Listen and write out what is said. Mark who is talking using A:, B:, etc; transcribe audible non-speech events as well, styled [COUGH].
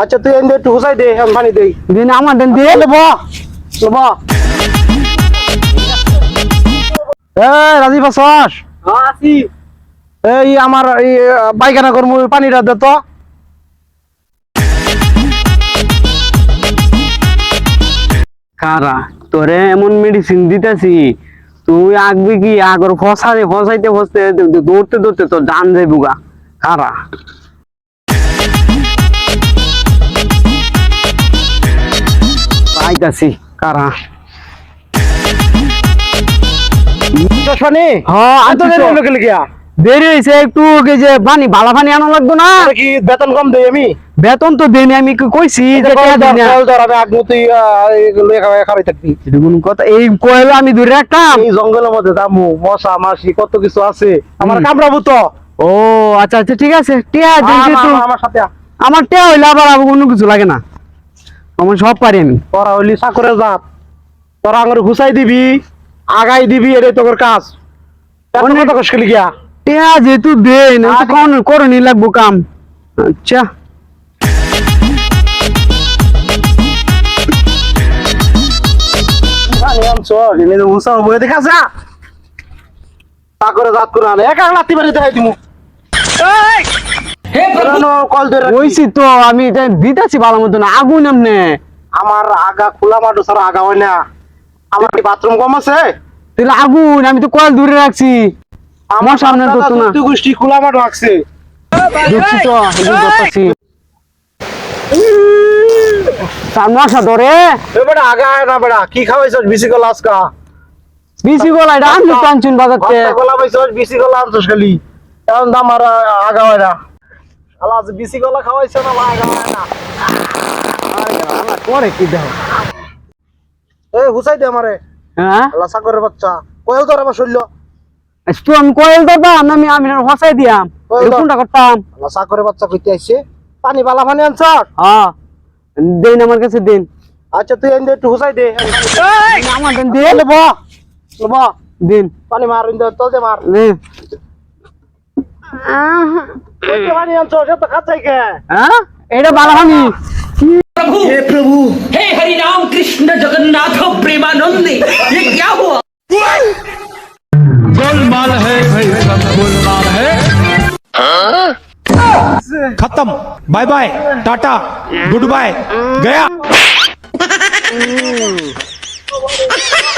A: আচ্ছা তুই এনে একটু হুসাই দে আমি পানি দেই।
B: দিন আমার দেন দিয়ে
A: লেব লেব। এ রাজীব আসাস
B: আসি
A: এই আমার এই পায়খানা করব পানিটা দে তো।
B: কারা? তোরে এমন মেডিসিন দিতেছি। তুই আগবি কি? আগর ফসাই ফসাইতে ফসতে দৌড়তে দৌড়তে তোর জান যাইবুগা কারা? কারা? হ্যাঁ
A: আমি তো দেরি লোকে লিখিয়া
B: দেরি হয়েছে একটু যে পানি বালা পানি আনা লাগতো না?
A: কি বেতন কম দেই আমি?
B: বেতন তো দেনি কইছি কোনো কথা এই কয়লা আমি ধরে রাখতাম।
A: এই জঙ্গলের মধ্যে দামু মশা মাসি কত কিছু আছে। আমার। কামড়াবো তো।
B: ও আচ্ছা আচ্ছা ঠিক আছে টিয়া
A: আমার- সাথে
B: টিয়া হইলে আবার অন্য কিছু লাগে না। আমার সব পারি আমি
A: তোরা হইলি চাকরে যাত তোরা আঙুর ঘুষাই দিবি আগাই দিবি এটাই তোর কাজ। অন্য কথা কষ্ট লিখিয়া
B: টিয়া যেহেতু
A: আচ্ছা।
B: কোন করনি লাগবো কাম। আচ্ছা।
A: চাকরে যাত করে আনে। একা লাত্তি মারি দেখাই দিমু।
B: ওইছি তো আমি এটা দিতেছি ভালো মতন আগুন এমনে
A: আমার আগা খোলা মাঠো ছাড়া আগা হয় না। আমার কি বাথরুম কম আছে?
B: তাহলে আগুন আমি তো কল দূরে রাখছি। আমার সামনে তো তো না।
A: চোদ্দ গোষ্ঠী খোলা মাঠ রাখছে।
B: দেখছি তো এগুলো করতেছি সামনে আসা ধরে।
A: এ বেটা আগা না বেটা কি খাওয়াইছস বিসি কলা আজকা?
B: বিসি গলা এটা আমি টানছুন বাজারতে।
A: কলা পাইছস বিসি কলা আনছস খালি। এখন দাম আর আগা হয় না। আলা আজ বিসি খাওয়াইছ না না।
B: কি
A: এ হুসাই দে আমারে।
B: হ্যাঁ?
A: আল্লাহ বাচ্চা। কয়েল তোর আমার শৈল্য
B: তো আমি কয়েল আমি আমি হসাই দিয়াম। কোনটা করতাম?
A: আল্লাহ চাকরের বাচ্চা কইতে আইছে। পানি বালা পানি আনছস
B: হ্যাঁ। দিন আমার কাছে দিন।
A: আচ্ছা তুই এনে একটু হুসাই দে।
B: আমার দেন দিন।
A: লেব। লেব।
B: দিন।
A: পানি মার ইন্দে তলতে মার।
B: দিন।
A: কইতে পানি আনছস এত খাচ্ছাই কে
B: হ্যাঁ এটা ভালো হানি
C: हे हरि राम कृष्ण जगन्नाथ प्रेमानंद ये क्या हुआ
D: गोलमाल है भाई सब गोलमाल है खत्म bye bye tata good bye गया [LAUGHS] [LAUGHS]